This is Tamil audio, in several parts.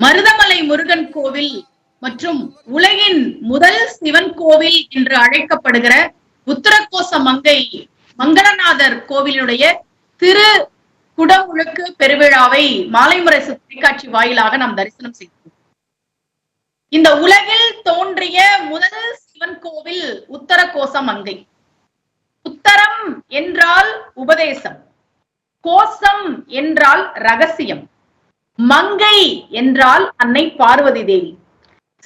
மருதமலை முருகன் கோவில் மற்றும் உலகின் முதல் சிவன் கோவில் என்று அழைக்கப்படுகிற உத்தரகோச மங்கை மங்களநாதர் கோவிலுடைய திரு குடமுழுக்கு பெருவிழாவை மாலைமுறை தொலைக்காட்சி வாயிலாக நாம் தரிசனம் செய்தோம் இந்த உலகில் தோன்றிய முதல் சிவன் கோவில் உத்தரகோச மங்கை. உத்தரம் என்றால் உபதேசம். கோசம் என்றால் ரகசியம். மங்கை என்றால் அன்னை பார்வதி தேவி.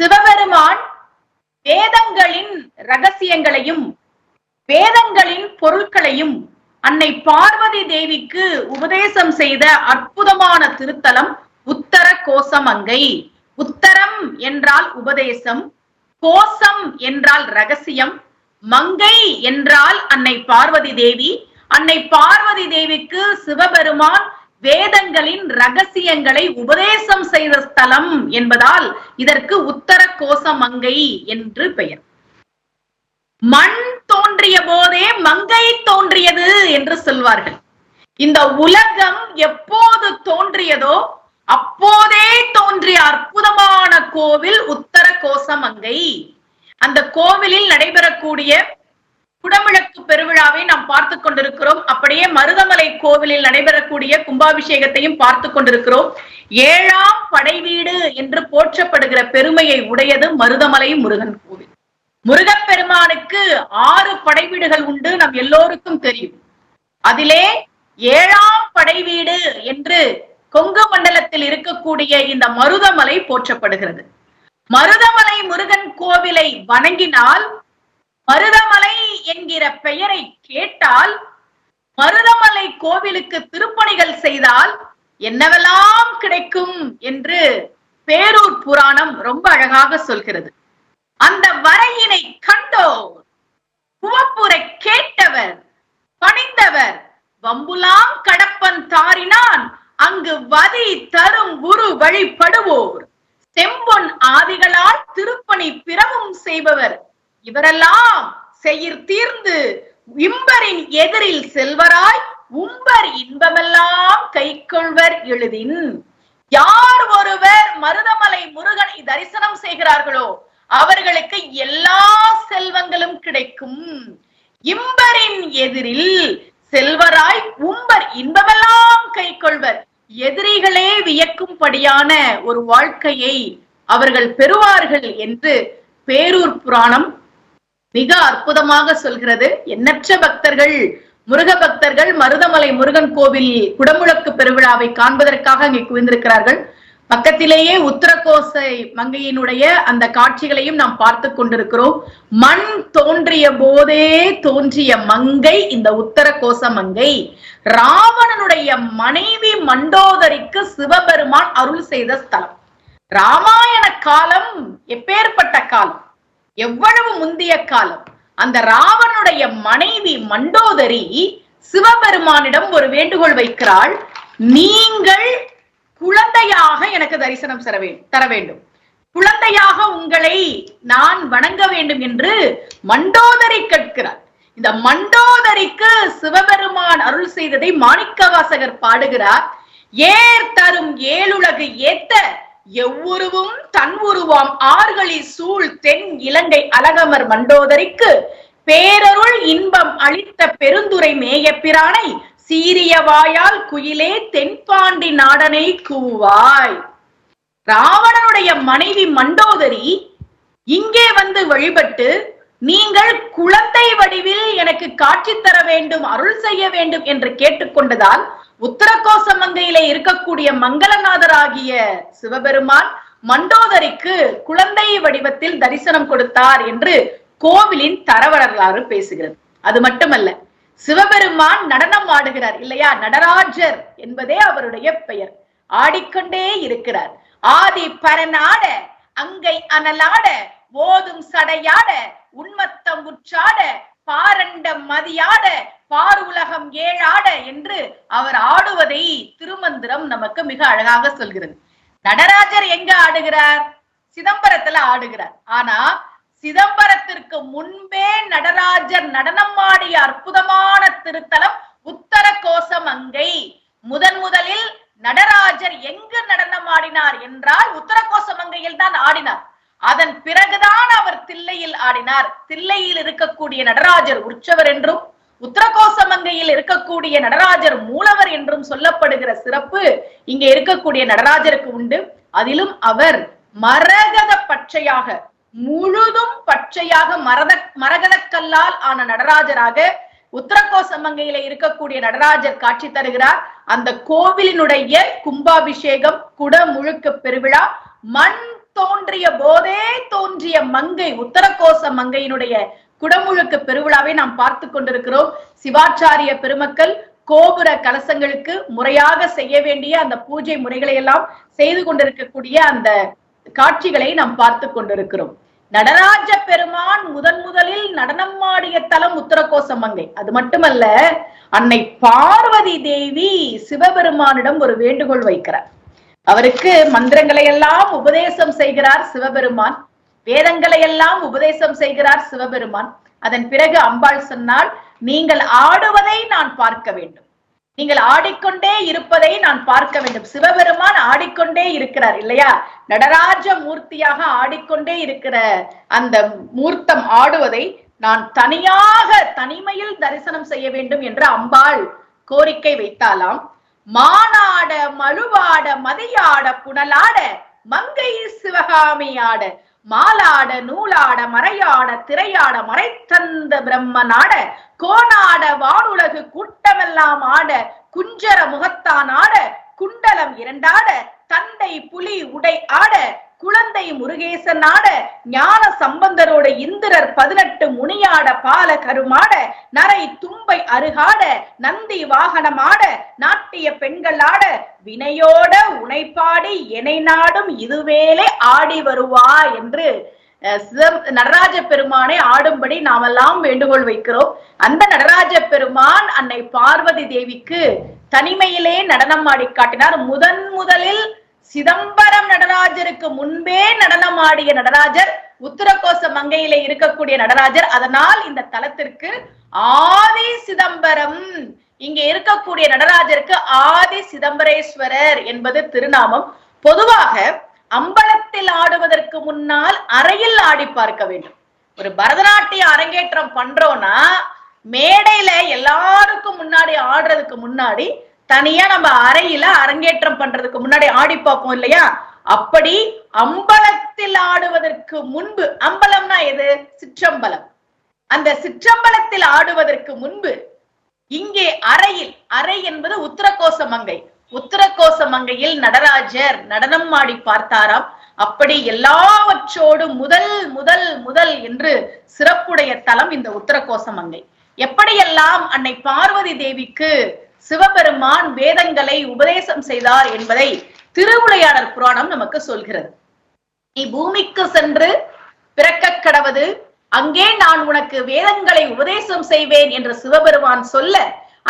சிவபெருமான் வேதங்களின் ரகசியங்களையும் வேதங்களின் பொருட்களையும் அன்னை பார்வதி தேவிக்கு உபதேசம் செய்த அற்புதமான திருத்தலம் உத்தர கோசமங்கை உத்தரம் என்றால் உபதேசம் கோசம் என்றால் ரகசியம் மங்கை என்றால் அன்னை பார்வதி தேவி. அன்னை பார்வதி தேவிக்கு சிவபெருமான் வேதங்களின் ரகசியங்களை உபதேசம் செய்த ஸ்தலம் என்பதால் இதற்கு உத்தர கோசமங்கை என்று பெயர். மண் தோன்றிய போதே மங்கை தோன்றியது என்று சொல்வார்கள். இந்த உலகம் எப்போது தோன்றியதோ அப்போதே தோன்றிய அற்புதமான கோவில் உத்தர கோசமங்கை அந்த கோவிலில் நடைபெறக்கூடிய குடமிழக்கு பெருவிழாவை நாம் பார்த்து கொண்டிருக்கிறோம். அப்படியே மருதமலை கோவிலில் நடைபெறக்கூடிய கும்பாபிஷேகத்தையும் பார்த்து கொண்டிருக்கிறோம். ஏழாம் படைவீடு என்று போற்றப்படுகிற பெருமையை உடையது மருதமலை முருகன் கோவில். முருகப்பெருமானுக்கு ஆறு படைவீடுகள் உண்டு நம் எல்லோருக்கும் தெரியும். அதிலே ஏழாம் படைவீடு என்று கொங்கு மண்டலத்தில் இருக்கக்கூடிய இந்த மருதமலை போற்றப்படுகிறது. மருதமலை முருகன் கோவிலை வணங்கினால் மருதமலை என்கிற பெயரை கேட்டால் மருதமலை கோவிலுக்கு திருப்பணிகள் செய்தால் என்னவெல்லாம் கிடைக்கும் என்று பேரூர் புராணம் ரொம்ப அழகாக சொல்கிறது. அந்த வரையினை கண்டோர் புவப்புரை கேட்டவர் பணிந்தவர் வம்புலாம் கடப்பன் தாரினான் அங்கு வதி தரும் குரு வழிபடுவோர். செம்பொன் ஆதிகளால் திருப்பணி பிறவும் செய்பவர். இவரெல்லாம் செயிர் தீர்ந்து இம்பரின் எதிரில் செல்வராய் உம்பர் இன்பமெல்லாம் கைக்கொள்வர் எழுதின். யார் ஒருவர் மருதமலை முருகனை தரிசனம் செய்கிறார்களோ அவர்களுக்கு எல்லா செல்வங்களும் கிடைக்கும். இம்பரின் எதிரில் செல்வராய் உம்பர் இன்பமெல்லாம் கைக்கொள்வர். எதிரிகளே வியக்கும்படியான ஒரு வாழ்க்கையை அவர்கள் பெறுவார்கள் என்று பேரூர் புராணம் மிக அற்புதமாக சொல்கிறது. எண்ணற்ற பக்தர்கள் முருக பக்தர்கள் மருதமலை முருகன் கோவில் குடமுழக்கு பெருவிழாவை காண்பதற்காக அங்கே குவிந்திருக்கிறார்கள். பக்கத்திலேயே உத்தரகோசை மங்கையினுடைய அந்த காட்சிகளையும் நாம் பார்த்து கொண்டிருக்கிறோம். மண் தோன்றிய போதே தோன்றிய மங்கை இந்த உத்தரகோச மங்கை. ராவணனுடைய மனைவி மண்டோதரிக்கு சிவபெருமான் அருள் செய்த ஸ்தலம். ராமாயண காலம் எப்பேற்பட்ட காலம்? எவ்வளவு முந்திய காலம்? அந்த ராவனுடைய மனைவி மண்டோதரி சிவபெருமானிடம் ஒரு வேண்டுகோள் வைக்கிறாள். நீங்கள் குழந்தையாக எனக்கு தரிசனம் தர வேண்டும். குழந்தையாக உங்களை நான் வணங்க வேண்டும் என்று மண்டோதரி கேட்கிறார் இந்த மண்டோதரிக்கு சிவபெருமான் அருள் செய்ததை மாணிக்கவாசகர் பாடுகிறார். ஏர் தரும் ஏழுலகு ஏத்த எவ்வுருவும் தன் உருவாம் ஆர்களி சூழ் தென் இலங்கை அழகமர் மண்டோதரிக்கு பேரருள் இன்பம் அளித்த பெருந்துரை மேயப்பிரானை சீரிய வாயால் குயிலே தென்பாண்டி நாடனை கூவாய். ராவணனுடைய மனைவி மண்டோதரி இங்கே வந்து வழிபட்டு நீங்கள் குழந்தை வடிவில் எனக்கு காட்சி தர வேண்டும் அருள் செய்ய வேண்டும் என்று கேட்டுக்கொண்டதால் உத்தரகோச மங்கையிலே இருக்கக்கூடிய மங்களநாதர் ஆகிய சிவபெருமான் மண்டோதரிக்கு குழந்தை வடிவத்தில் தரிசனம் கொடுத்தார் என்று கோவிலின் தரவரலாறு பேசுகிறது. அது மட்டுமல்ல சிவபெருமான் நடனம் ஆடுகிறார் இல்லையா? நடராஜர் என்பதே அவருடைய பெயர். ஆடிக்கொண்டே இருக்கிறார். ஆதி பரநாட அங்கை அனலாட ஓதும் சடையாட உண்மத்தம் உற்றாட பாரண்ட மதியாட பார் உலகம் ஏழாட என்று அவர் ஆடுவதை திருமந்திரம் நமக்கு மிக அழகாக சொல்கிறது. நடராஜர் எங்க ஆடுகிறார்? சிதம்பரத்துல ஆடுகிறார். ஆனா சிதம்பரத்திற்கு முன்பே நடராஜர் நடனம் ஆடிய அற்புதமான திருத்தலம் உத்தர கோசம் அங்கை முதன் முதலில் நடராஜர் எங்கு நடனம் ஆடினார் என்றால் உத்தரகோச மங்கையில் தான் ஆடினார். அதன் பிறகுதான் அவர் தில்லையில் ஆடினார். தில்லையில் இருக்கக்கூடிய நடராஜர் உற்சவர் என்றும் உத்தரகோசமங்கையில் இருக்கக்கூடிய நடராஜர் மூலவர் என்றும் சொல்லப்படுகிற சிறப்பு இங்க இருக்கக்கூடிய நடராஜருக்கு உண்டு. அதிலும் அவர் மரகத பச்சையாக முழுதும் பச்சையாக மரத மரகதக்கல்லால் ஆன நடராஜராக உத்தரகோசமங்கையில இருக்கக்கூடிய நடராஜர் காட்சி தருகிறார். அந்த கோவிலினுடைய கும்பாபிஷேகம் குட முழுக்க பெருவிழா மண் தோன்றிய போதே தோன்றிய மங்கை உத்தரகோச மங்கையினுடைய குடமுழுக்கு பெருவிழாவை நாம் பார்த்து கொண்டிருக்கிறோம். சிவாச்சாரிய பெருமக்கள் கோபுர கலசங்களுக்கு முறையாக செய்ய வேண்டிய அந்த பூஜை முறைகளை எல்லாம் செய்து கொண்டிருக்கக்கூடிய அந்த காட்சிகளை நாம் பார்த்து கொண்டிருக்கிறோம். நடராஜ பெருமான் முதன் முதலில் நடனம் ஆடிய தலம் உத்தரகோச மங்கை. அது மட்டுமல்ல அன்னை பார்வதி தேவி சிவபெருமானிடம் ஒரு வேண்டுகோள் வைக்கிறார். அவருக்கு மந்திரங்களை எல்லாம் உபதேசம் செய்கிறார் சிவபெருமான். வேதங்களை எல்லாம் உபதேசம் செய்கிறார் சிவபெருமான். அதன் பிறகு அம்பாள் சொன்னால் நீங்கள் ஆடுவதை நான் பார்க்க வேண்டும். நீங்கள் ஆடிக்கொண்டே இருப்பதை நான் பார்க்க வேண்டும். சிவபெருமான் ஆடிக்கொண்டே இருக்கிறார் இல்லையா? நடராஜ மூர்த்தியாக ஆடிக்கொண்டே இருக்கிற அந்த மூர்த்தம் ஆடுவதை நான் தனியாக தனிமையில் தரிசனம் செய்ய வேண்டும் என்று அம்பாள் கோரிக்கை வைத்தாலாம் மானாட மழுவாட மதியாட புனலாட மங்கை சிவகாமி ஆட மாலாட நூலாட மறையாட திரையாட மறைத்தந்த பிரம்மனாட கோணாட வானுலகு கூட்டமெல்லாம் ஆட குஞ்சர முகத்தான் ஆட குண்டலம் இரண்டாட தந்தை புலி உடை ஆட குழந்தை முருகேசனாட ஞான சம்பந்தரோட இந்திரர் பதினெட்டு முனியாட பால கருமாட நரை தும்பை அருகாட நந்தி வாகனமாட நாட்டிய பெண்கள் ஆட வினையோட உனைப்பாடி எனை நாடும் இதுவேலே ஆடி வருவா என்று அஹ், நடராஜ பெருமானை ஆடும்படி நாமெல்லாம் வேண்டுகோள் வைக்கிறோம். அந்த நடராஜ பெருமான் அன்னை பார்வதி தேவிக்கு தனிமையிலே நடனம் ஆடி காட்டினார். முதன் முதலில் சிதம்பரம் நடராஜருக்கு முன்பே நடனம் ஆடிய நடராஜர் உத்தரகோச மங்கையிலே இருக்கக்கூடிய நடராஜர். அதனால் இந்த தலத்திற்கு ஆதி சிதம்பரம் இங்க இருக்கக்கூடிய நடராஜருக்கு ஆதி சிதம்பரேஸ்வரர் என்பது திருநாமம். பொதுவாக அம்பலத்தில் ஆடுவதற்கு முன்னால் அறையில் ஆடி பார்க்க வேண்டும். ஒரு பரதநாட்டிய அரங்கேற்றம் பண்றோம்னா மேடையில எல்லாருக்கும் முன்னாடி ஆடுறதுக்கு முன்னாடி தனியா நம்ம அறையில அரங்கேற்றம் பண்றதுக்கு முன்னாடி ஆடி பார்ப்போம் இல்லையா? அப்படி அம்பலத்தில் ஆடுவதற்கு முன்பு அம்பலம்னா எது? சிற்றம்பலம். அந்த சிற்றம்பலத்தில் ஆடுவதற்கு முன்பு இங்கே அறையில் அறை என்பது உத்தரகோச மங்கை. உத்தரகோச மங்கையில் நடராஜர் நடனம் ஆடி பார்த்தாராம். அப்படி எல்லாவற்றோடு முதல் முதல் முதல் என்று சிறப்புடைய தலம் இந்த உத்தரகோச மங்கை. எப்படியெல்லாம் அன்னை பார்வதி தேவிக்கு சிவபெருமான் வேதங்களை உபதேசம் செய்தார் என்பதை திருவுளையாடர் புராணம் நமக்கு சொல்கிறது. நீ பூமிக்கு சென்று பிறக்க கடவது அங்கே நான் உனக்கு வேதங்களை உபதேசம் செய்வேன் என்று சிவபெருமான் சொல்ல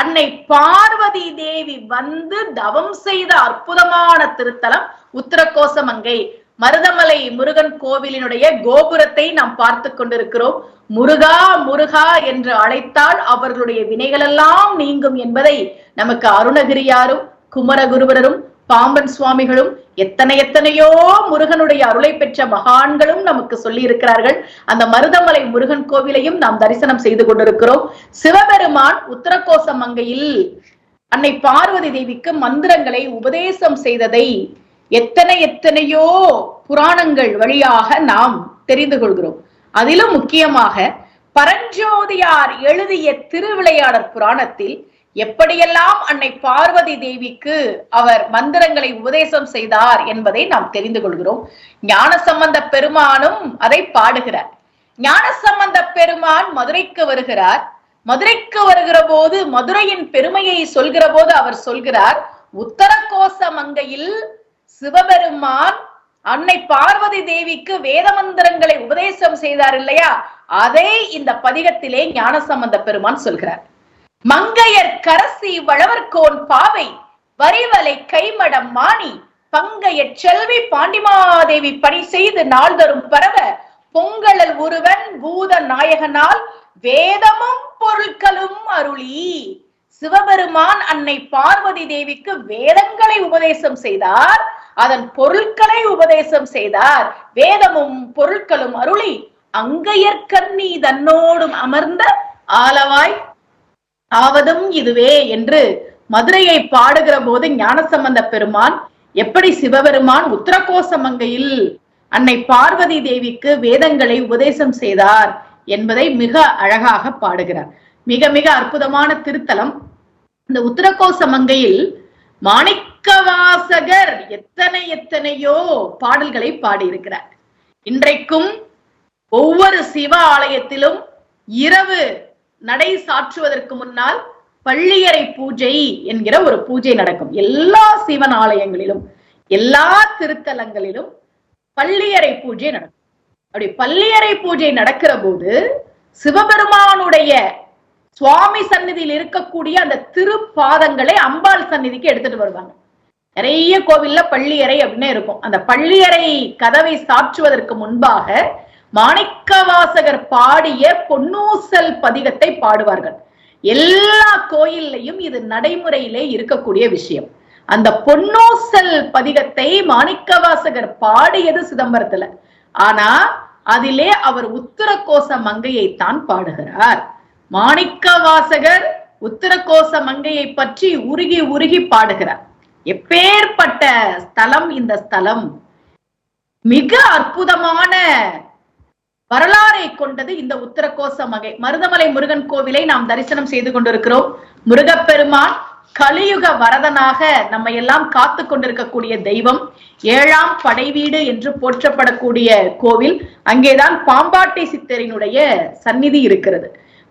அன்னை பார்வதி தேவி வந்து தவம் செய்த அற்புதமான திருத்தலம் உத்தரகோசமங்கை. மருதமலை முருகன் கோவிலினுடைய கோபுரத்தை நாம் பார்த்து கொண்டிருக்கிறோம். முருகா முருகா என்று அழைத்தால் அவர்களுடைய வினைகளெல்லாம் நீங்கும் என்பதை நமக்கு அருணகிரியாரும் குமரகுருவரரும் பாம்பன் சுவாமிகளும் எத்தனை எத்தனையோ முருகனுடைய அருளை பெற்ற மகான்களும் நமக்கு சொல்லி இருக்கிறார்கள் அந்த மருதமலை முருகன் கோவிலையும் நாம் தரிசனம் செய்து கொண்டிருக்கிறோம். சிவபெருமான் உத்தரகோச மங்கையில் அன்னை பார்வதி தேவிக்கு மந்திரங்களை உபதேசம் செய்ததை எத்தனை எத்தனையோ புராணங்கள் வழியாக நாம் தெரிந்து கொள்கிறோம். அதிலும் முக்கியமாக பரஞ்சோதியார் எழுதிய திருவிளையாடற் புராணத்தில் எப்படியெல்லாம் அன்னை பார்வதி தேவிக்கு அவர் மந்திரங்களை உபதேசம் செய்தார் என்பதை நாம் தெரிந்து கொள்கிறோம். ஞானசம்பந்த பெருமானும் அதை பாடுகிறார். ஞானசம்பந்த பெருமான் மதுரைக்கு வருகிறார். மதுரைக்கு வருகிற போது மதுரையின் பெருமையை சொல்கிற போது அவர் சொல்கிறார் உத்தரகோச மங்கையில் சிவபெருமான் அன்னை பார்வதி தேவிக்கு வேத மந்திரங்களை உபதேசம் செய்தார் இல்லையா? அதை இந்த பதிகத்திலே ஞானசம்பந்த பெருமான் சொல்கிறார். மங்கையர் கரசி வளவர்கோன் பாவை வரிவலை கைமடம் மாணி பங்கைய செல்வி பாண்டிமாதேவி பணி செய்து நாள்தரும் பரவ பொங்கலல் ஒருவன் பூத நாயகனால் வேதமும் பொருட்களும் அருளி. சிவபெருமான் அன்னை பார்வதி தேவிக்கு வேதங்களை உபதேசம் செய்தார். அதன் பொருட்களை உபதேசம் செய்தார். வேதமும் பொருட்களும் அருளி அங்கையற்கண்ணி தன்னோடும் அமர்ந்த ஆலவாய் ஆவதும் இதுவே என்று மதுரையை பாடுகிற போது ஞானசம்பந்த பெருமான் எப்படி சிவபெருமான் உத்தரகோசமங்கையில் அன்னை பார்வதி தேவிக்கு வேதங்களை உபதேசம் செய்தார் என்பதை மிக அழகாக பாடுகிறார். மிக மிக அற்புதமான திருத்தலம். இந்த உத்தரகோசமங்கையில் பக்கவாசகர் எத்தனை எத்தனையோ பாடல்களை பாடியிருக்கிறார். இன்றைக்கும் ஒவ்வொரு சிவ ஆலயத்திலும் இரவு நடை சாற்றுவதற்கு முன்னால் பள்ளியறை பூஜை என்கிற ஒரு பூஜை நடக்கும். எல்லா சிவன் ஆலயங்களிலும் எல்லா திருத்தலங்களிலும் பள்ளியறை பூஜை நடக்கும். அப்படி பள்ளியறை பூஜை நடக்கிற போது சிவபெருமானுடைய சுவாமி சந்நிதியில் இருக்கக்கூடிய அந்த திருப்பாதங்களை அம்பாள் சந்நிதிக்கு எடுத்துட்டு வருவாங்க. நிறைய கோவில்ல பள்ளியறை அப்படின்னு இருக்கும். அந்த பள்ளியறை கதவை சாற்றுவதற்கு முன்பாக மாணிக்கவாசகர் பாடிய பொன்னூசல் பதிகத்தை பாடுவார்கள். எல்லா கோயில்லையும் இது நடைமுறையிலே இருக்கக்கூடிய விஷயம். அந்த பொன்னூசல் பதிகத்தை மாணிக்கவாசகர் பாடியது சிதம்பரத்துல. ஆனா அதிலே அவர் உத்தரகோச மங்கையை தான் பாடுகிறார். மாணிக்கவாசகர் உத்தரகோச மங்கையை பற்றி உருகி உருகி பாடுகிறார். எப்பேற்பட்ட ஸ்தலம் இந்த ஸ்தலம்? மிக அற்புதமான வரலாறை கொண்டது இந்த உத்தரகோச மகை. மருதமலை முருகன் கோவிலை நாம் தரிசனம் செய்து கொண்டிருக்கிறோம். முருகப்பெருமான் கலியுக வரதனாக நம்ம எல்லாம் காத்து கொண்டிருக்கக்கூடிய தெய்வம். ஏழாம் படைவீடு என்று போற்றப்படக்கூடிய கோவில். அங்கேதான் பாம்பாட்டி சித்தரினுடைய சந்நிதி இருக்கிறது.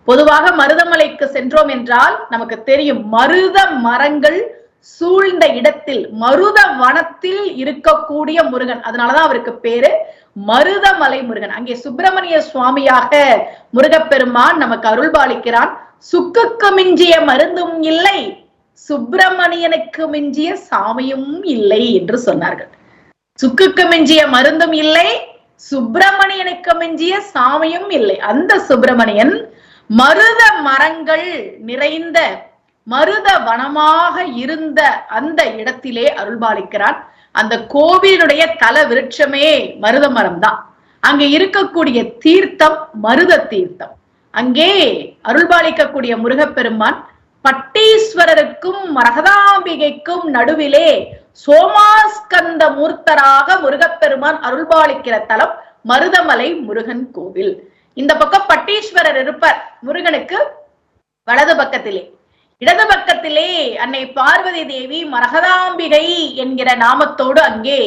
பொதுவாக மருதமலைக்கு சென்றோம் என்றால் நமக்கு தெரியும் மருத மரங்கள் சூழ்ந்த இடத்தில் மருத வனத்தில் இருக்கக்கூடிய முருகன். அதனாலதான் அவருக்கு பேரு மருதமலை முருகன். அங்கே சுப்பிரமணிய சுவாமியாக முருகப்பெருமான் நமக்கு அருள்பாலிக்கிறான். சுக்குக்கு மிஞ்சிய மருந்தும் இல்லை சுப்பிரமணியனுக்கு மிஞ்சிய சாமியும் இல்லை என்று சொன்னார்கள். சுக்குக்கு மிஞ்சிய மருந்தும் இல்லை சுப்பிரமணியனுக்கு மிஞ்சிய சாமியும் இல்லை. அந்த சுப்பிரமணியன் மருத மரங்கள் நிறைந்த மருத வனமாக இருந்த அந்த இடத்திலே அருள்பாலிக்கிறான். அந்த கோவிலுடைய தல விருட்சமே மருத மரம் தான் அங்க இருக்கக்கூடிய தீர்த்தம் மருத தீர்த்தம். அங்கே அருள்பாலிக்கக்கூடிய முருகப்பெருமான் பட்டீஸ்வரருக்கும் மரகதாம்பிகைக்கும் நடுவிலே சோமாஸ்கந்த மூர்த்தராக முருகப்பெருமான் அருள்பாலிக்கிற தலம் மருதமலை முருகன் கோவில். இந்த பக்கம் பட்டீஸ்வரர் இருப்பார். முருகனுக்கு வலது பக்கத்திலே. இடது பக்கத்திலே அன்னை பார்வதி தேவி மரகதாம்பிகை என்கிற நாமத்தோடு அங்கே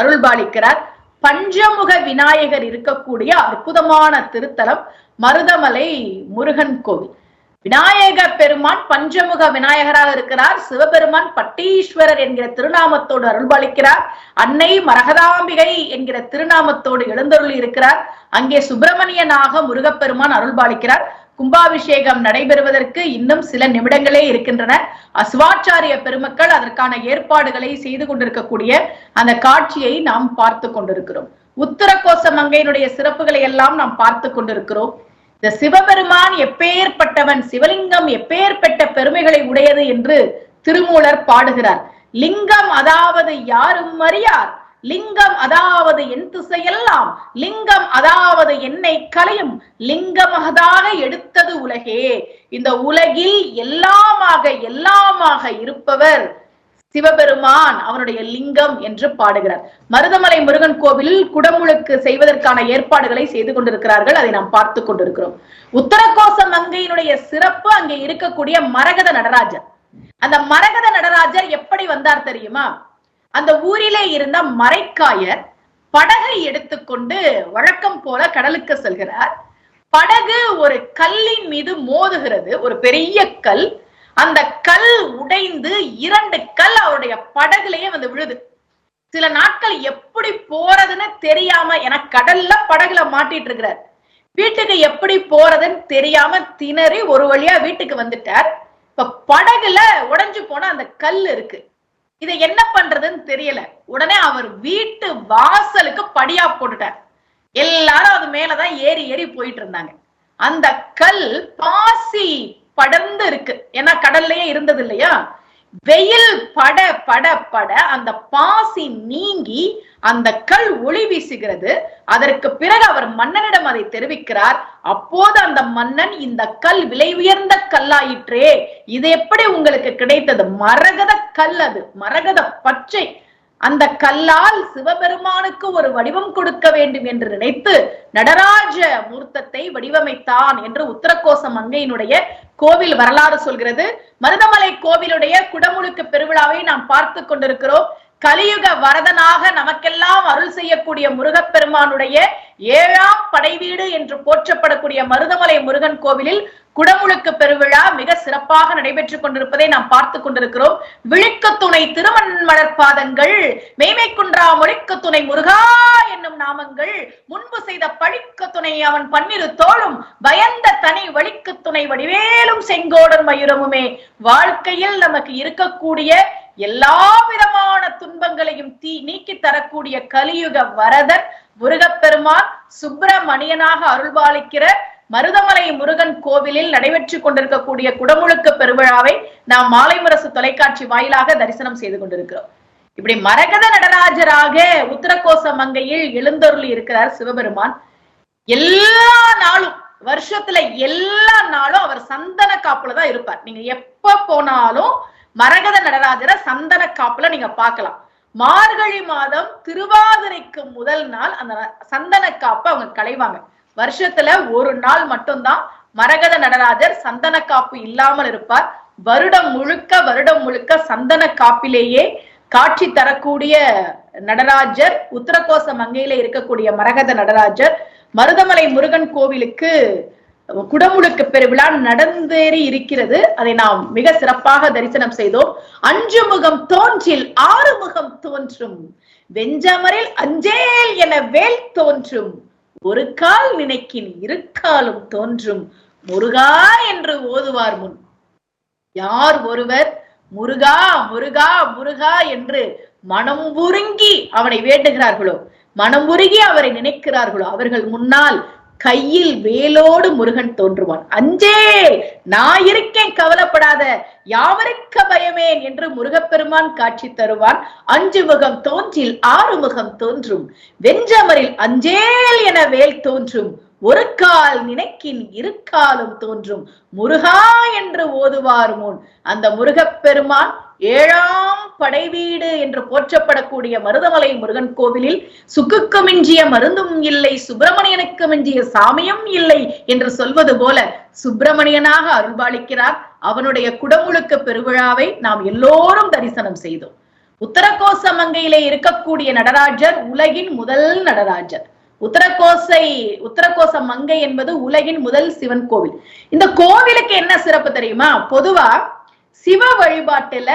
அருள்பாலிக்கிறார். பஞ்சமுக விநாயகர் இருக்கக்கூடிய அற்புதமான திருத்தலம் மருதமலை முருகன் கோவில். விநாயக பெருமான் பஞ்சமுக விநாயகராக இருக்கிறார். சிவபெருமான் பட்டீஸ்வரர் என்கிற திருநாமத்தோடு அருள்பாலிக்கிறார். அன்னை மரகதாம்பிகை என்கிற திருநாமத்தோடு எழுந்தருள் இருக்கிறார். அங்கே சுப்பிரமணியனாக முருகப்பெருமான் அருள்பாலிக்கிறார். கும்பாபிஷேகம் நடைபெறுவதற்கு இன்னும் சில நிமிடங்களே இருக்கின்றன. அஸ்வாச்சாரிய பெருமக்கள் அதற்கான ஏற்பாடுகளை செய்து கொண்டிருக்கக்கூடிய அந்த காட்சியை நாம் பார்த்து கொண்டிருக்கிறோம். உத்தரகோச மங்கையினுடைய சிறப்புகளை எல்லாம் நாம் பார்த்து கொண்டிருக்கிறோம். இந்த சிவபெருமான் எப்பேற்பட்டவன் சிவலிங்கம் எப்பேற்பட்ட பெருமைகளை உடையது என்று திருமூலர் பாடுகிறார். லிங்கம் அதாவது யாரும் அறியார். லிங்கம் அதாவது என் திசையெல்லாம் லிங்கம் அதாவது என்னை கலையும் லிங்கமகதாக எடுத்தது உலகே. இந்த உலகில் எல்லாமாக எல்லாமாக இருப்பவர் சிவபெருமான் அவனுடைய லிங்கம் என்று பாடுகிறார். மருதமலை முருகன் கோவிலில் குடமுழுக்கு செய்வதற்கான ஏற்பாடுகளை செய்து கொண்டிருக்கிறார்கள். அதை நாம் பார்த்து கொண்டிருக்கிறோம். உத்தரகோச மங்கையினுடைய சிறப்பு அங்கே இருக்கக்கூடிய மரகத நடராஜர். அந்த மரகத நடராஜர் எப்படி வந்தார் தெரியுமா? அந்த ஊரிலே இருந்த மரைக்காயர் படகை எடுத்துக்கொண்டு வழக்கம் போல கடலுக்கு செல்கிறார். படகு ஒரு கல்லின் மீது மோதுகிறது. ஒரு பெரிய கல். அந்த கல் உடைந்து இரண்டு கல் அவருடைய படகுலயே வந்து விழுது. சில நாட்கள் எப்படி போறதுன்னு தெரியாம என கடல்ல படகுல மாட்டிட்டு இருக்கிறார். வீட்டுக்கு எப்படி போறதுன்னு தெரியாம திணறி ஒரு வழியா வீட்டுக்கு வந்துட்டார். இப்ப படகுல உடைஞ்சு போன அந்த கல் இருக்கு. இதை என்ன பண்றதுன்னு தெரியல. உடனே அவர் வீட்டு வாசலுக்கு படியா போட்டுட்டார். எல்லாரும் அது மேலதான் ஏறி ஏறி போயிட்டு இருந்தாங்க. அந்த கல் பாசி படர்ந்து இருக்கு. ஏன்னா கடல்லயே இருந்தது இல்லையா? வெயில் பட பட பட அந்த பாசி நீங்கி அந்த கல் ஒளி வீசுகிறது. அதற்கு பிறகு அவர் மன்னனிடம் அதை தெரிவிக்கிறார். அப்போது அந்த மன்னன் இந்த கல் விலை உயர்ந்த கல்லாயிற்றே. இது எப்படி உங்களுக்கு கிடைத்தது? மரகத கல் அது மரகத பச்சை. அந்த கல்லால் சிவபெருமானுக்கு ஒரு வடிவம் கொடுக்க வேண்டும் என்று நினைத்து நடராஜ மூர்த்தத்தை வடிவமைத்தான் என்று உத்தரகோச மங்கையினுடைய கோவில் வரலாறு சொல்கிறது. மருதமலை கோவிலுடைய குடமுழுக்கு பெருவிழாவை நாம் பார்த்து கொண்டிருக்கிறோம். கலியுக வரதனாக நமக்கெல்லாம் அருள் செய்யக்கூடிய முருகப்பெருமானுடைய ஏழாம் படைவீடு என்று போற்றப்படக்கூடிய மருதமலை முருகன் கோவிலில் குடமுழுக்கு பெருவிழா மிக சிறப்பாக நடைபெற்றுக் கொண்டிருப்பதை நாம் பார்த்து கொண்டிருக்கிறோம். விழிக்கு துணை திருமண் மலர்பாதங்கள் மெய்மை குன்றா மொழிக்கு துணை முருகா என்னும் நாமங்கள் முன்பு செய்த பழிக்கு துணை அவன் பன்னிரு தோளும் பயந்த தனி வழிக்கு துணை வடிவேலும் செங்கோடன் மயுரமுமே. வாழ்க்கையில் நமக்கு இருக்கக்கூடிய எல்லா விதமான துன்பங்களையும் தீ நீக்கி தரக்கூடிய கலியுக வரதன் முருகப்பெருமான் சுப்பிரமணியனாக அருள்பாலிக்கிற மருதமலை முருகன் கோவிலில் நடைபெற்றுக் கொண்டிருக்கக்கூடிய குடமுழுக்க பெருவிழாவை நாம் மாலை முரசு தொலைக்காட்சி வாயிலாக தரிசனம் செய்து கொண்டிருக்கிறோம். இப்படி மரகத நடராஜராக உத்தரகோச மங்கையில் எழுந்தருளி இருக்கிறார் சிவபெருமான். எல்லா நாளும் வருஷத்துல எல்லா நாளும் அவர் சந்தன காப்புல தான் இருப்பார். நீங்க எப்ப போனாலும் மரகத நடராஜரை சந்தன காப்புல நீங்க பார்க்கலாம். மார்கழி மாதம் திருவாதிரைக்கு முதல் நாள் அந்த சந்தன காப்பை அவங்க களைவாங்க. வருஷத்துல ஒரு நாள் மட்டும்தான் மரகத நடராஜர் சந்தன காப்பு இல்லாமல் இருப்பார். வருடம் முழுக்க வருடம் முழுக்க சந்தன காப்பிலேயே காட்சி தரக்கூடிய நடராஜர் உத்தரகோச மங்கையில இருக்கக்கூடிய மரகத நடராஜர் மருதமலை முருகன் கோவிலுக்கு குடமுழுக்கு பெருவிழா நடந்தேறி இருக்கிறது. அதை நாம் மிக சிறப்பாக தரிசனம் செய்தோம். அஞ்சு முகம் தோன்றில் ஆறு முகம் தோன்றும். வெஞ்சமரில் அஞ்சேல் என வேல் தோன்றும். ஒரு கால் நினைக்கின் இரு காலும் தோன்றும். முருகா என்று ஓதுவார் முன். யார் ஒருவர்? முருகா முருகா முருகா என்று மனம் உருங்கி அவனை வேண்டுகிறார்களோ? மனம் உருகி அவரை நினைக்கிறார்களோ? அவர்கள் முன்னால் கையில் வேலோடு முருகன் தோன்றுவான். அஞ்சே நான் இருக்கேன் கவலைப்படாத. யாவருக்க பயமேன் என்று முருகப்பெருமான் காட்சி தருவான். அஞ்சு முகம் தோன்றில் ஆறு முகம் தோன்றும். வெஞ்சமரில் அஞ்சேல் என வேல் தோன்றும். ஒரு கால் நினைக்கின் இரு காலும் தோன்றும். முருகா என்று ஓதுவார் முன். அந்த முருகப்பெருமான் ஏழாம் படைவீடு என்று போற்றப்படக்கூடிய மருதமலை முருகன் கோவிலில் சுக்குக்கு மிஞ்சிய மருந்தும் இல்லை சுப்பிரமணியனுக்கு மிஞ்சிய சாமியும் இல்லை என்று சொல்வது போல சுப்பிரமணியனாக அருள்பாலிக்கிறார். அவனுடைய குடமுழுக்கு பெருவிழாவை நாம் எல்லோரும் தரிசனம் செய்தோம். உத்தரகோச மங்கையிலே இருக்கக்கூடிய நடராஜர் உலகின் முதல் நடராஜர். உத்தரகோசை உத்தரகோச மங்கை என்பது உலகின் முதல் சிவன் கோவில். இந்த கோவிலுக்கு என்ன சிறப்பு தெரியுமா? பொதுவா சிவ வழிபாட்டுல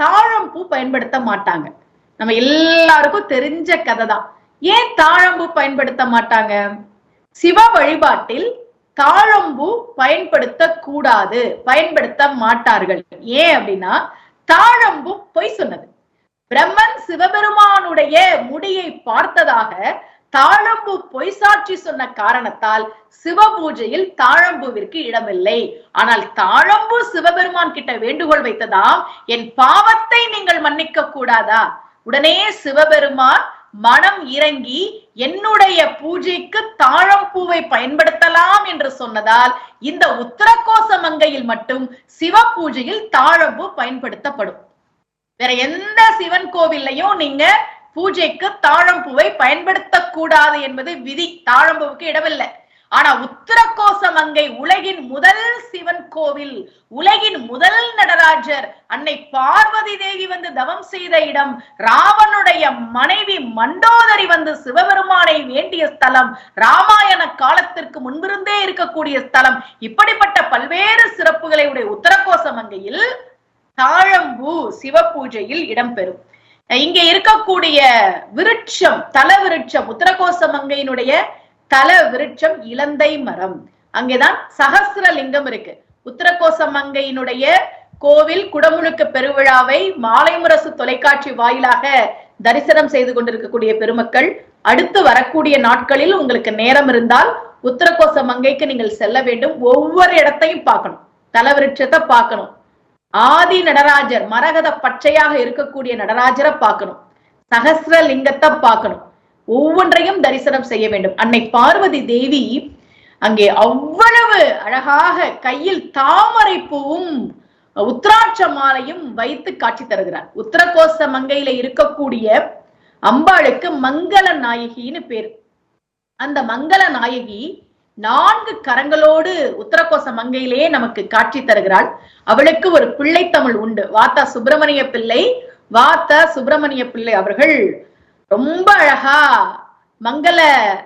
தாழம்பூ பயன்படுத்த மாட்டாங்க. நம்ம எல்லாருக்கும் தெரிஞ்ச கதை தான் ஏன் தாழம்பூ பயன்படுத்த மாட்டாங்க? சிவ வழிபாட்டில் தாழம்பூ பயன்படுத்த கூடாது பயன்படுத்த மாட்டார்கள். ஏன் அப்படின்னா தாழம்பூ பொய் சொன்னது. பிரம்மன் சிவபெருமானுடைய முடியை பார்த்ததாக தாழம்பூ பொய் சாட்சி சொன்ன காரணத்தால் சிவ பூஜையில் தாழம்பூவிற்கு இடமில்லை. ஆனால் தாழம்பூ சிவபெருமான் கிட்ட வேண்டுகோள் வைத்ததாம் என் பாவத்தை நீங்கள் மன்னிக்க கூடாதா? உடனே சிவபெருமான் மனம் இறங்கி என்னுடைய பூஜைக்கு தாழம்பூவை பயன்படுத்தலாம் என்று சொன்னதால் இந்த உத்தரகோச மங்கையில் மட்டும் சிவ பூஜையில் தாழம்பூ பயன்படுத்தப்படும். வேற எந்த சிவன் கோவில்லையும் நீங்க பூஜைக்கு தாழம்பூவை பயன்படுத்தக்கூடாது என்பது விதி. தாழம்பூவுக்கு இடமில்லை. ஆனா உத்தரகோச மங்கை உலகின் முதல் சிவன் கோவில் உலகின் முதல் நடராஜர் அன்னை பார்வதி தேவி வந்து தவம் செய்த இடம் ராவனுடைய மனைவி மண்டோதரி வந்து சிவபெருமானை வேண்டிய ஸ்தலம் ராமாயண காலத்திற்கு முன்பிருந்தே இருக்கக்கூடிய ஸ்தலம். இப்படிப்பட்ட பல்வேறு சிறப்புகளை உடைய உத்தரகோச மங்கையில் தாழம்பூ சிவ பூஜையில் இடம்பெறும். இங்க இருக்கக்கூடிய விருட்சம் தல விருட்சம் உத்தரகோச மங்கையினுடைய தல விருட்சம் இலந்தை மரம். அங்கேதான் சகசிரலிங்கம் இருக்கு. உத்தரகோச மங்கையினுடைய கோவில் குடமுழுக்க பெருவிழாவை மாலைமுரசு தொலைக்காட்சி வாயிலாக தரிசனம் செய்து கொண்டிருக்கக்கூடிய பெருமக்கள் அடுத்து வரக்கூடிய நாட்களில் உங்களுக்கு நேரம் இருந்தால் உத்தரகோச மங்கைக்கு நீங்கள் செல்ல வேண்டும். ஒவ்வொரு இடத்தையும் பார்க்கணும். தலவிருட்சத்தை பார்க்கணும். ஆதி நடராஜர் மரகத பச்சையாக இருக்கக்கூடிய நடராஜரை பார்க்கணும். சகசிர லிங்கத்தை பார்க்கணும். ஒவ்வொன்றையும் தரிசனம் செய்ய வேண்டும். அன்னை பார்வதி தேவி அங்கே அவ்வளவு அழகாக கையில் தாமரை பூவும் உத்திராட்ச மாலையும் வைத்து காட்சி தருகிறார். உத்தரகோச மங்கையில இருக்கக்கூடிய அம்பாளுக்கு மங்கள நாயகின்னு பேர். அந்த மங்கள நாயகி நான்கு கரங்களோடு உத்தரகோச மங்கையிலேயே நமக்கு காட்சி தருகிறாள். அவளுக்கு ஒரு பிள்ளை தமிழ் உண்டு. வாத்தா சுப்பிரமணிய பிள்ளை வாத்தா சுப்பிரமணிய பிள்ளை அவர்கள் ரொம்ப அழகா மங்கள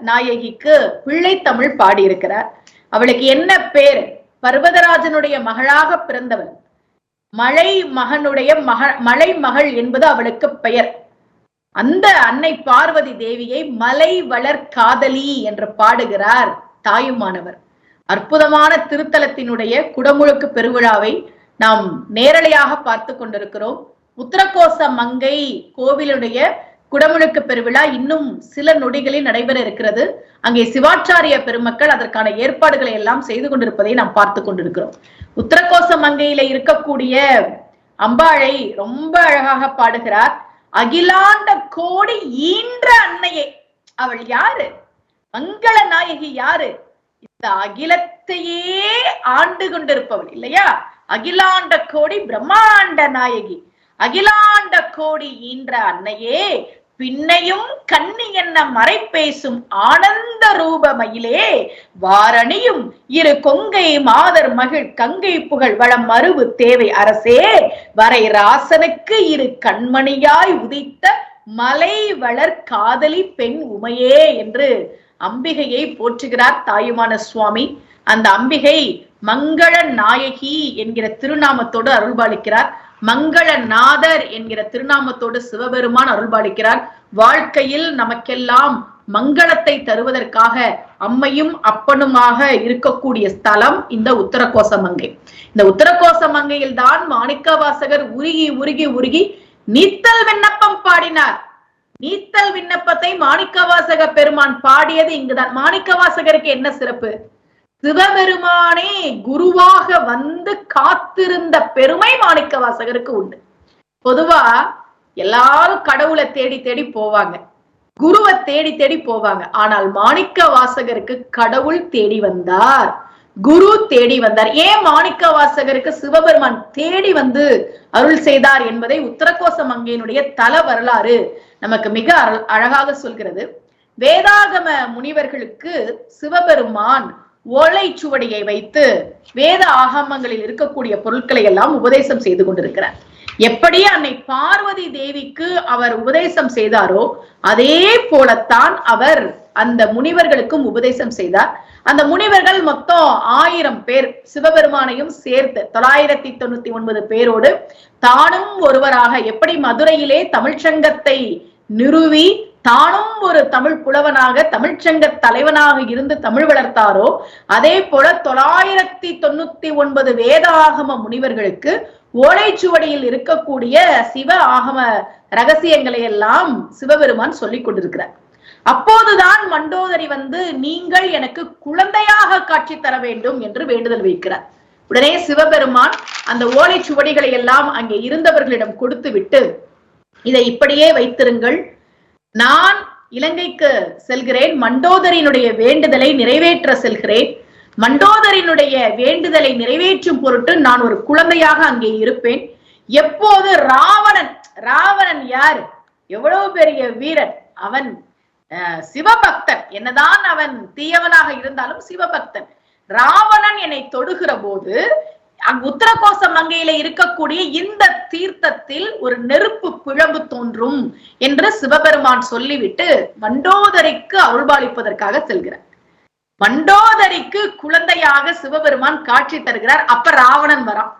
நாயகிக்கு பிள்ளை தமிழ் பாடியிருக்கிறார். அவளுக்கு என்ன பேர்? பர்வதராஜனுடைய மகளாக பிறந்தவள். மலை மகனுடைய மக மலை மகள் என்பது அவளுக்கு பெயர். அந்த அன்னை பார்வதி தேவியை மலை வளர் காதலி என்று பாடுகிறார். தாயுமானவர். அற்புதமான திருத்தலத்தினுடைய குடமுழுக்கு பெருவிழாவை நாம் நேரலையாக பார்த்து கொண்டிருக்கிறோம். உத்தரகோச மங்கை கோவிலுடைய குடமுழுக்கு பெருவிழா இன்னும் சில நொடிகளில் நடைபெற இருக்கிறது. அங்கே சிவாச்சாரிய பெருமக்கள் அதற்கான ஏற்பாடுகளை எல்லாம் செய்து கொண்டிருப்பதை நாம் பார்த்து கொண்டிருக்கிறோம். உத்தரகோச மங்கையில இருக்கக்கூடிய அம்பாளை ரொம்ப அழகாக பாடுகிறார். அகிலாண்ட கோடி ஈன்ற அன்னையே. அவள் யாரு? மங்கள நாயகி யாரு? இந்த அகிலத்தையே ஆண்டு கொண்டிருப்பவள் இல்லையா? அகிலாண்ட கோடி பிரம்மாண்ட நாயகி. அகிலாண்ட கோடி ஈன்ற அன்னையே பின்னையும் கண்ணி என்ன மறை பேசும் ஆனந்த ரூபமயிலே வாரணியும் இரு கொங்கை மாதர் மகிழ் கங்கை புகழ் வளம் மறுவு தேவை அரசே வரை ராசனுக்கு இரு கண்மணியாய் உதித்த மலை வளர் காதலி பெண் உமையே என்று அம்பிகையை போற்றுகிறார் தாயுமான சுவாமி. அந்த அம்பிகை மங்கள நாயகி என்கிற திருநாமத்தோடு அருள்பாலிக்கிறார். மங்களநாதர் என்கிற திருநாமத்தோடு சிவபெருமான் அருள்பாலிக்கிறார். வாழ்க்கையில் நமக்கெல்லாம் மங்களத்தை தருவதற்காக அம்மையும் அப்பனுமாக இருக்கக்கூடிய ஸ்தலம் இந்த உத்தரகோச மங்கை. இந்த உத்தரகோச மங்கையில் தான் மாணிக்க வாசகர் உருகி உருகி உருகி நீத்தல் விண்ணப்பம் பாடினார். நீத்தல் விண்ணப்பத்தை மாணிக்கவாசக பெருமான் பாடியது இங்குதான். மாணிக்கவாசகருக்கு என்ன சிறப்பு? சிவபெருமானே குருவாக வந்து காத்திருந்த பெருமை மாணிக்க வாசகருக்கு உண்டு. பொதுவா எல்லாரும் கடவுளை தேடி தேடி போவாங்க. குருவை தேடி தேடி போவாங்க. ஆனால் மாணிக்க வாசகருக்கு கடவுள் தேடி வந்தார். குரு தேடி வந்தார். ஏன் மாணிக்க வாசகருக்கு சிவபெருமான் தேடி வந்து அருள் செய்தார் என்பதை உத்தரகோச மங்கையினுடைய தல வரலாறு நமக்கு மிக அழகாக சொல்கிறது. வேதாகம முனிவர்களுக்கு சிவபெருமான் ஓலை சுவடியை வைத்து வேத ஆகமங்களில் இருக்கக்கூடிய பொருட்களை எல்லாம் உபதேசம் செய்து கொண்டிருக்கிறார். எப்படி அன்னை பார்வதி தேவிக்கு அவர் உபதேசம் செய்தாரோ அதே போலத்தான் அவர் அந்த முனிவர்களுக்கும் உபதேசம் செய்தார். அந்த முனிவர்கள் மொத்தம் ஆயிரம் பேர் சிவபெருமானையும் சேர்த்து தொள்ளாயிரத்தி தொண்ணூத்தி ஒன்பது பேரோடு தானும் ஒருவராக எப்படி மதுரையிலே தமிழ்ச்சங்கத்தை நிறுவி தானும் ஒரு தமிழ் புலவனாக தமிழ்ச்சங்க தலைவனாக இருந்து தமிழ் வளர்த்தாரோ அதே போல தொள்ளாயிரத்தி தொண்ணூத்தி ஒன்பது வேத ஆகம முனிவர்களுக்கு ஓலைச்சுவடியில் இருக்கக்கூடிய சிவ ஆகம ரகசியங்களை எல்லாம் சிவபெருமான் சொல்லிக் கொண்டிருக்கிறார். அப்போதுதான் மண்டோதரி வந்து நீங்கள் எனக்கு குழந்தையாக காட்சி தர வேண்டும் என்று வேண்டுதல் வைக்கிறார். உடனே சிவபெருமான் அந்த ஓலைச்சுவடிகளை எல்லாம் அங்கே இருந்தவர்களிடம் கொடுத்து விட்டு இதை இப்படியே வைத்திருங்கள். நான் இலங்கைக்கு செல்கிறேன். மண்டோதரினுடைய வேண்டுதலை நிறைவேற்ற செல்கிறேன். மண்டோதரினுடைய வேண்டுதலை நிறைவேற்றும் பொருட்டு நான் ஒரு குழந்தையாக அங்கே இருப்பேன். எப்போது ராவணன் ராவணன் யார்? எவ்வளவு பெரிய வீரன். அவன் சிவபக்தன். என்னதான் அவன் தீயவனாக இருந்தாலும் சிவபக்தன். ராவணன் என்னை தொடுகிற போது உத்தரகோச மங்கையில இருக்கக்கூடிய இந்த தீர்த்தத்தில் ஒரு நெருப்பு பிழம்பு தோன்றும் என்று சிவபெருமான் சொல்லிவிட்டு மண்டோதரிக்கு அருள்பாலிப்பதற்காக செல்கிறார். மண்டோதரிக்கு குழந்தையாக சிவபெருமான் காட்சி தருகிறார். அப்ப ராவணன் வரான்.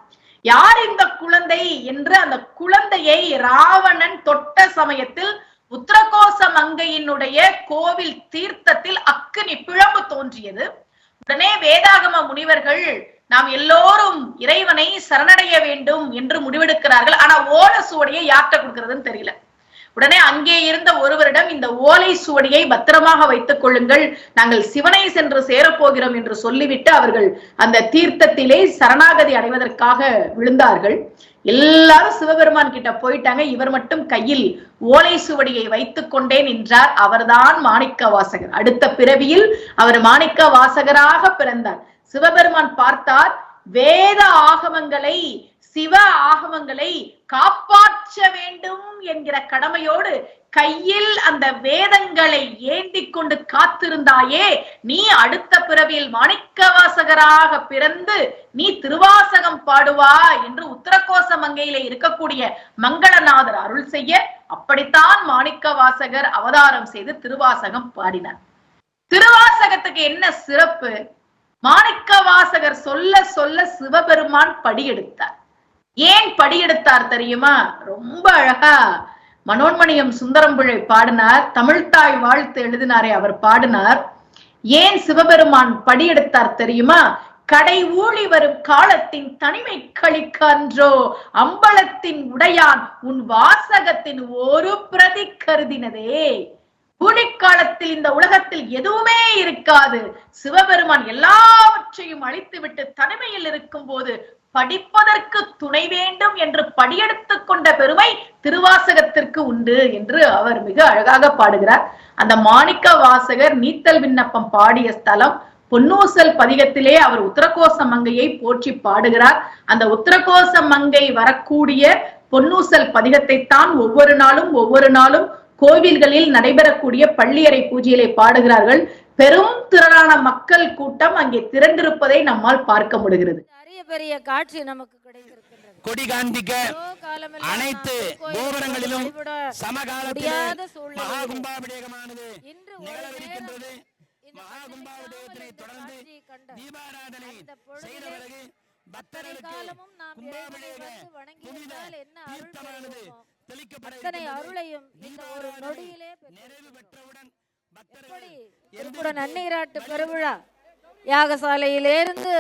யார் இந்த குழந்தை என்று அந்த குழந்தையை ராவணன் தொட்ட சமயத்தில் உத்தரகோச மங்கையினுடைய கோவில் தீர்த்தத்தில் அக்கினி பிழம்பு தோன்றியது. உடனே வேதாகம முனிவர்கள் நாம் எல்லோரும் இறைவனை சரணடைய வேண்டும் என்று முடிவெடுக்கிறார்கள். ஆனா ஓல சுவடியை யார்கிட்ட கொடுக்கறதுன்னு தெரியல. உடனே அங்கே இருந்த ஒருவரிடம் இந்த ஓலை சுவடியை பத்திரமாக வைத்துக் கொள்ளுங்கள். நாங்கள் சிவனை சென்று சேரப்போகிறோம் என்று சொல்லிவிட்டு அவர்கள் அந்த தீர்த்தத்திலே சரணாகதி அடைவதற்காக விழுந்தார்கள். எல்லாரும் சிவபெருமான் கிட்ட போயிட்டாங்க. இவர் மட்டும் கையில் ஓலை சுவடியை வைத்துக் கொண்டே நின்றார். அவர்தான் மாணிக்க வாசகர். அடுத்த பிறவியில் அவர் மாணிக்க வாசகராக பிறந்தார். சிவபெருமான் பார்த்தார் வேத ஆகமங்களை சிவ ஆகமங்களை காப்பாற்ற வேண்டும் என்கிற கடமையோடு கையில் அந்த வேதங்களை ஏந்தி கொண்டு காத்திருந்தாயே நீ அடுத்த பிறவியில் மாணிக்கவாசகராக பிறந்து நீ திருவாசகம் பாடுவா என்று உத்தரகோச மங்கையில இருக்கக்கூடிய மங்களநாதர் அருள் செய்ய அப்படித்தான் மாணிக்கவாசகர் அவதாரம் செய்து திருவாசகம் பாடினார். திருவாசகத்துக்கு என்ன சிறப்பு? மாணிக்கவாசகர் சொல்ல சொல்ல சிவபெருமான் படியெடுத்தார். ஏன் படியெடுத்தார் தெரியுமா? ரொம்ப அழகா மனோன்மணியம் சுந்தரம்பிழை பாடினார். தமிழ்தாய் வாழ்த்து எழுதினாரே அவர் பாடினார். ஏன் சிவபெருமான் படியெடுத்தார் தெரியுமா? கடை ஊழி வரும் காலத்தின் தனிமை கழிக்க அன்றோ அம்பலத்தின் உடையான் உன் வாசகத்தின் ஒரு பிரதி கருதினதே. காலத்தில் இந்த உலகத்தில் எதுவுமே இருக்காது. சிவபெருமான் எல்லாவற்றையும் அழித்துவிட்டு தனிமையில் இருக்கும் போது படிப்பதற்கு துணை வேண்டும் என்று படியெடுத்துக் கொண்ட பெருமை திருவாசகத்திற்கு உண்டு என்று அவர் மிக அழகாக பாடுகிறார். அந்த மாணிக்க வாசகர் நீத்தல் விண்ணப்பம் பாடிய ஸ்தலம் பொன்னூசல் பதிகத்திலே அவர் உத்தரகோச மங்கையை போற்றி பாடுகிறார். அந்த உத்தரகோச மங்கை வரக்கூடிய பொன்னூசல் பதிகத்தை தான் ஒவ்வொரு நாளும் ஒவ்வொரு நாளும் கோவில்களில் நடைபெறக்கூடிய பள்ளியறை பூஜையிலே பாடுகிறார்கள். பெரும் திரளான மக்கள் கூட்டம் அங்கே திரண்டிருப்பதை நம்மால் பார்க்க முடிகிறது. அரிய பெரிய காட்சி நமக்கு கிடைத்திருக்கின்றது. கொடி காண்பிக்க அனைத்து கோபுரங்களிலும் சமகாலத்திலே முடியாத சூழ்நிலை மகா கும்பாபிஷேகமானது இன்று நிகழவிருக்கின்றது. நேரம் இந்த மகா மண்ணில் கும்பாபிஷேகத்தினை இந்த தொடர்ந்து தீபாராதனை செய்த பிறகு பக்தர்களுக்கு என்ன அருள் தீர்த்தமானது தெளிக்கப்பட. அருளையும் இந்த ஒரு நொடியிலே நிறைவு. பெற்றவுடன் பக்தர்கள் நன்னீராட்டு பெருவிழா. யாகசாலையிலிருந்து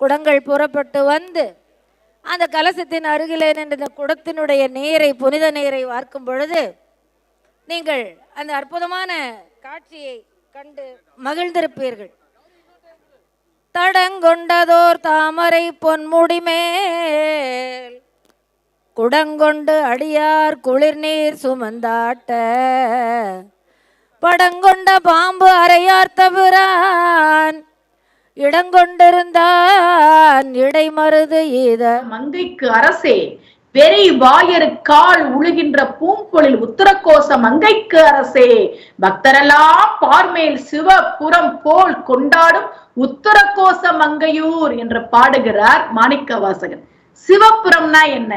குடங்கள் புறப்பட்டு வந்து அந்த கலசத்தின் அருகிலே நின்ற இந்த குடத்தினுடைய நீரை புனித நீரை வார்க்கும் பொழுது நீங்கள் அந்த அற்புதமான காட்சியை கண்டு மகிழ்ந்திருப்பீர்கள். தடங்கொண்டதோர் தாமரை பொன்முடி மேல் குடங்கொண்டு அடியார் குளிர்நீர் சுமந்தாட்ட படங்கொண்ட பாம்பு அறையார் தவிரான் இடங்கொண்டிருந்தான். இடைமருது ஈத. மங்கைக்கு அரசே வெறி வாயரு கால் உழுகின்ற பூம்பொழில் உத்தரகோச மங்கைக்கு அரசே. பக்தரெல்லாம் பார்மேல் சிவபுரம் போல் கொண்டாடும் உத்தரகோச மங்கையூர் என்று பாடுகிறார் மாணிக்க வாசகன் சிவபுரம்னா என்ன?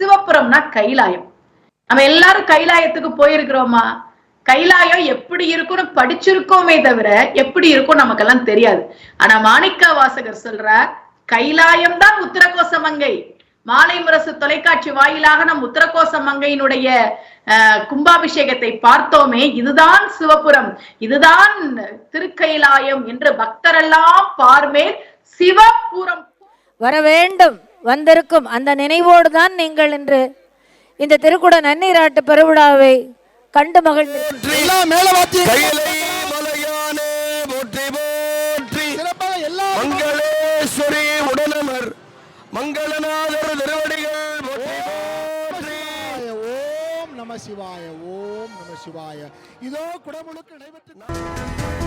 சிவபுரம்னா கைலாயம். நம்ம எல்லாரும் கைலாயத்துக்கு போயிருக்கிறோமா? கைலாயம் எப்படி இருக்கும்னு படிச்சிருக்கோமே தவிர எப்படி இருக்கும் நமக்கெல்லாம் தெரியாது. ஆனா மாணிக்க வாசகர் சொல்றார் கைலாயம் தான் உத்தரகோச மங்கை. மாலை முரசு தொலைக்காட்சி வாயிலாக நம் உத்தரகோச மங்கையினுடைய அஹ், கும்பாபிஷேகத்தை பார்த்தோமே இதுதான் சிவபுரம் இதுதான் திருக்கைலாயம் என்று பக்தரெல்லாம் பார்மேல் சிவபுரம் வர வேண்டும் வந்திருக்கும் அந்த நினைவோடு தான் நீங்கள் இன்று இந்த திருக்குட நன்னீராட்டு பெருவிழாவை கண்டு மகிழ்ந்து. மங்களநாதர் திருவடிகள் ஓம் நம சிவாய ஓம் நம சிவாய. இதோ குடமுழுக்கு நடைபெற்று